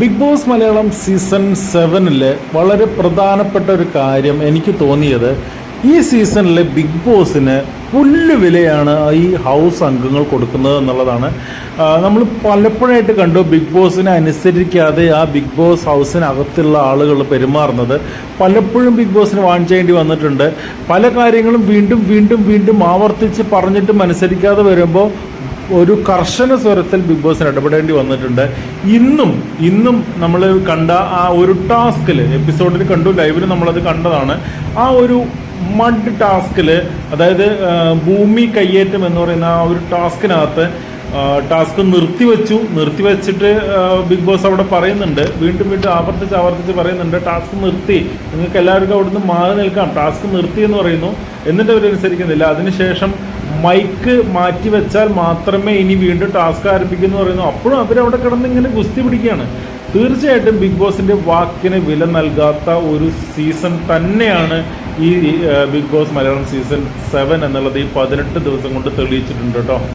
Big boss Malayalam season സെവനിൽ വളരെ പ്രധാനപ്പെട്ട ഒരു കാര്യം എനിക്ക് തോന്നിയത് ഈ സീസണിലെ ബിഗ് ബോസിന് പുല്ല് വിലയാണ് ഈ ഹൗസ് അംഗങ്ങൾ കൊടുക്കുന്നത് എന്നുള്ളതാണ്. നമ്മൾ പലപ്പോഴായിട്ട് കണ്ടു ബിഗ് ബോസിനെ അനുസരിക്കാതെ ആ ബിഗ് ബോസ് ഹൗസിനകത്തുള്ള ആളുകൾ പെരുമാറുന്നത്. പലപ്പോഴും ബിഗ് ബോസിന് വാങ്ങിച്ചേണ്ടി വന്നിട്ടുണ്ട്. പല കാര്യങ്ങളും വീണ്ടും വീണ്ടും വീണ്ടും ആവർത്തിച്ച് പറഞ്ഞിട്ടും അനുസരിക്കാതെ വരുമ്പോൾ ഒരു കർശന സ്വരത്തിൽ ബിഗ് ബോസിന് ഇടപെടേണ്ടി വന്നിട്ടുണ്ട്. ഇന്നും ഇന്നും നമ്മൾ കണ്ട ആ ഒരു ടാസ്കിൽ എപ്പിസോഡിൽ കണ്ടു ലൈവിൽ നമ്മളത് കണ്ടതാണ്. ആ ഒരു മഡ് ടാസ്കിൽ അതായത് ഭൂമി കയ്യേറ്റം എന്ന് പറയുന്ന ആ ഒരു ടാസ്കിനകത്ത് ടാസ്ക് നിർത്തിവെച്ചു. നിർത്തിവെച്ചിട്ട് ബിഗ് ബോസ് അവിടെ പറയുന്നുണ്ട്. വീണ്ടും വീണ്ടും ആവർത്തിച്ച് ആവർത്തിച്ച് പറയുന്നുണ്ട് ടാസ്ക് നിർത്തി. നിങ്ങൾക്ക് എല്ലാവർക്കും അവിടുന്ന് മാറി നിൽക്കാം. ടാസ്ക് നിർത്തി എന്ന് പറയുന്നു. എന്നിട്ട് അവരനുസരിക്കുന്നില്ല. അതിനുശേഷം മൈക്ക് മാറ്റി വെച്ചാൽ മാത്രമേ ഇനി വീണ്ടും ടാസ്ക് ആരംഭിക്കുന്നു പറയുന്നു. അപ്പോഴും അവരവിടെ കിടന്ന് ഇങ്ങനെ ഗുസ്തി പിടിക്കുകയാണ്. തീർച്ചയായിട്ടും ബിഗ് ബോസിന്റെ വാക്കിന് വില നൽകാത്ത ഒരു സീസൺ തന്നെയാണ് ഈ Big Boss Malayalam season seven എന്നുള്ളത് ഈ പതിനെട്ട് ദിവസം കൊണ്ട് തെളിയിച്ചിട്ടുണ്ട് കേട്ടോ.